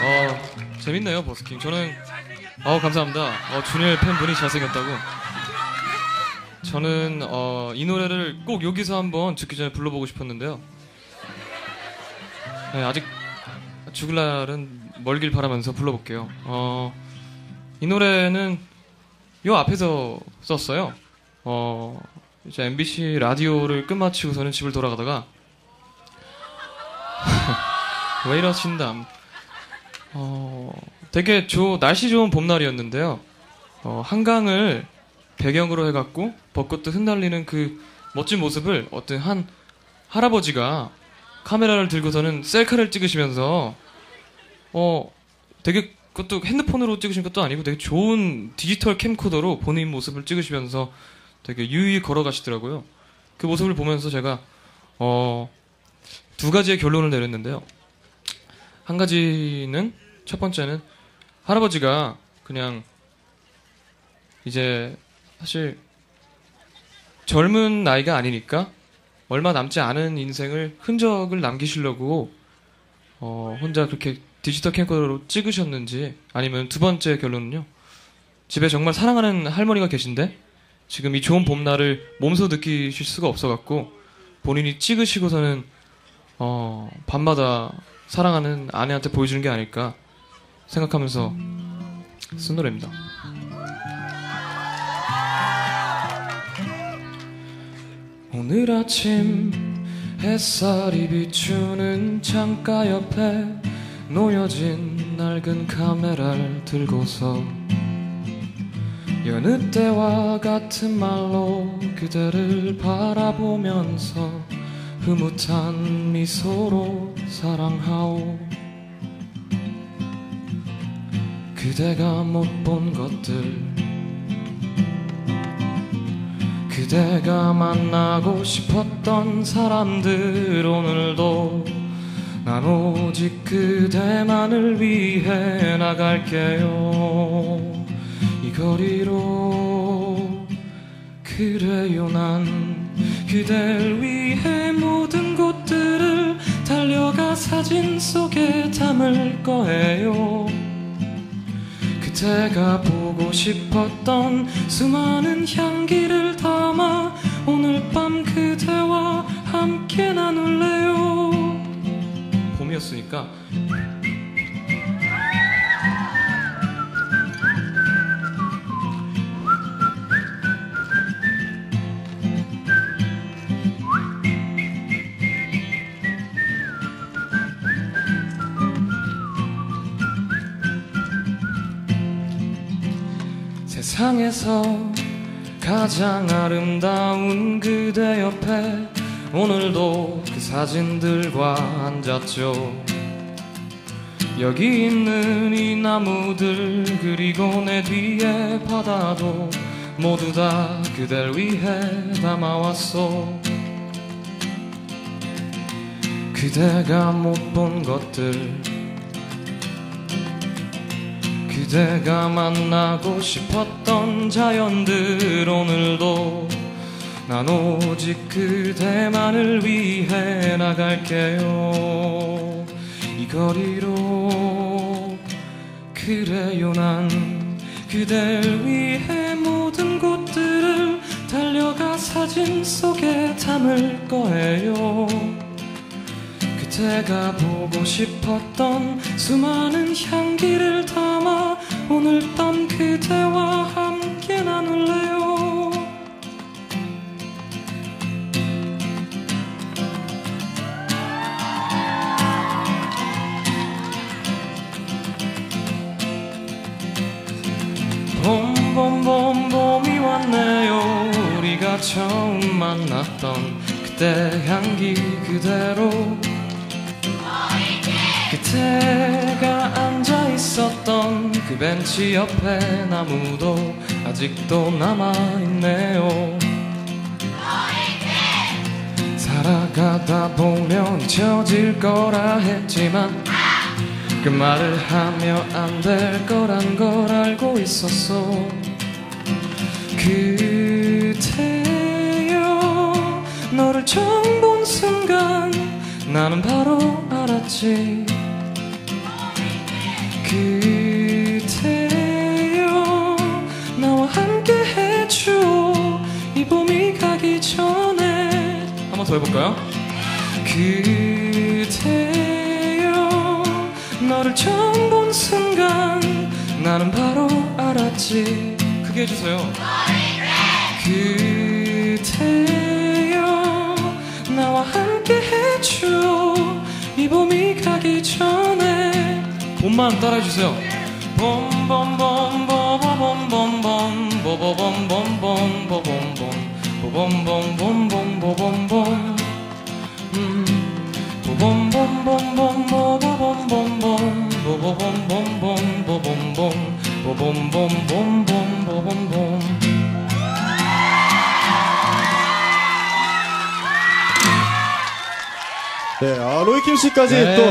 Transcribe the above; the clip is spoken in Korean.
어, 재밌네요, 버스킹. 저는, 어, 감사합니다. 어, 준일 팬분이 잘생겼다고. 저는, 어, 이 노래를 꼭 여기서 한번 죽기 전에 불러보고 싶었는데요. 네, 아직 죽을 날은 멀길 바라면서 불러볼게요. 어, 이 노래는 요 앞에서 썼어요. 어, 이제 MBC 라디오를 끝마치고서는 집을 돌아가다가 왜 이러신담. 어, 되게 조, 날씨 좋은 봄날이었는데요. 어, 한강을 배경으로 해갖고 벚꽃도 흩날리는 그 멋진 모습을 어떤 한 할아버지가 카메라를 들고서는 셀카를 찍으시면서 어 되게 그것도 핸드폰으로 찍으신 것도 아니고 되게 좋은 디지털 캠코더로 본인 모습을 찍으시면서 되게 유유히 걸어가시더라고요. 그 모습을 보면서 제가 어, 두 가지의 결론을 내렸는데요. 한 가지는 첫 번째는 할아버지가 그냥 이제 사실 젊은 나이가 아니니까 얼마 남지 않은 인생을 흔적을 남기시려고 어, 혼자 그렇게 디지털 캠코더로 찍으셨는지 아니면 두 번째 결론은요. 집에 정말 사랑하는 할머니가 계신데 지금 이 좋은 봄날을 몸소 느끼실 수가 없어갖고 본인이 찍으시고서는 어, 밤마다 사랑하는 아내한테 보여주는 게 아닐까 생각하면서 쓴 노래입니다. 오늘 아침 햇살이 비추는 창가 옆에 놓여진 낡은 카메라를 들고서 여느 때와 같은 말로 그대를 바라보면서 흐뭇한 미소로 사랑하오 그대가 못 본 것들. 그대가 만나고 싶었던 사람들. 오늘도 난 오직 그대만을 위해 나갈게요. 이 거리로 그래요 난. 그댈 위해 모든 곳들을 달려가 사진 속에 담을 거예요 그대가 보고 싶었던 수많은 향기를 담아 오늘 밤 그대와 함께 나눌래요. 봄이었으니까 세상에서 가장 아름다운 그대 옆에 오늘도 그 사진들과 앉았죠. 여기 있는 이 나무들 그리고 내 뒤에 바다도 모두 다 그댈 위해 담아왔어. 그대가 못 본 것들 그대가 만나고 싶었던 자연들 오늘도 난 오직 그대만을 위해 나갈게요. 이 거리로 그래요 난 그댈 위해 모든 곳들을 달려가 사진 속에 담을 거예요. 그대가 보고 싶었던 수많은 향기를 담아 오늘 밤 그대와 함께 나눌래요. 봄봄봄 봄이 왔네요. 우리가 처음 만났던 그때 향기 그대로. 앉아 있었던 그 벤치 옆에 나무도 아직도 남아있네요. 살아가다 보면 잊혀질 거라 했지만 그 말을 하며 안 될 거란 걸 알고 있었어. 그대여 너를 처음 본 순간 나는 바로 알았지 더 해볼까요? 그대여 너를 처음 본 순간 나는 바로 알았지. 크게 해주세요. 그대여 나와 함께 해줘. 이 봄이 가기 전에 봄만 따라해주세요. 봄봄봄봄봄봄봄봄 보보봄봄봄봄봄봄 보봄봄봄봄 봄봄봄 음. 보봄봄봄봄봄봄봄봄 보보봄봄봄봄봄봄 보봄봄봄봄봄봄봄 네, 아, 로이킴 씨까지 네. 또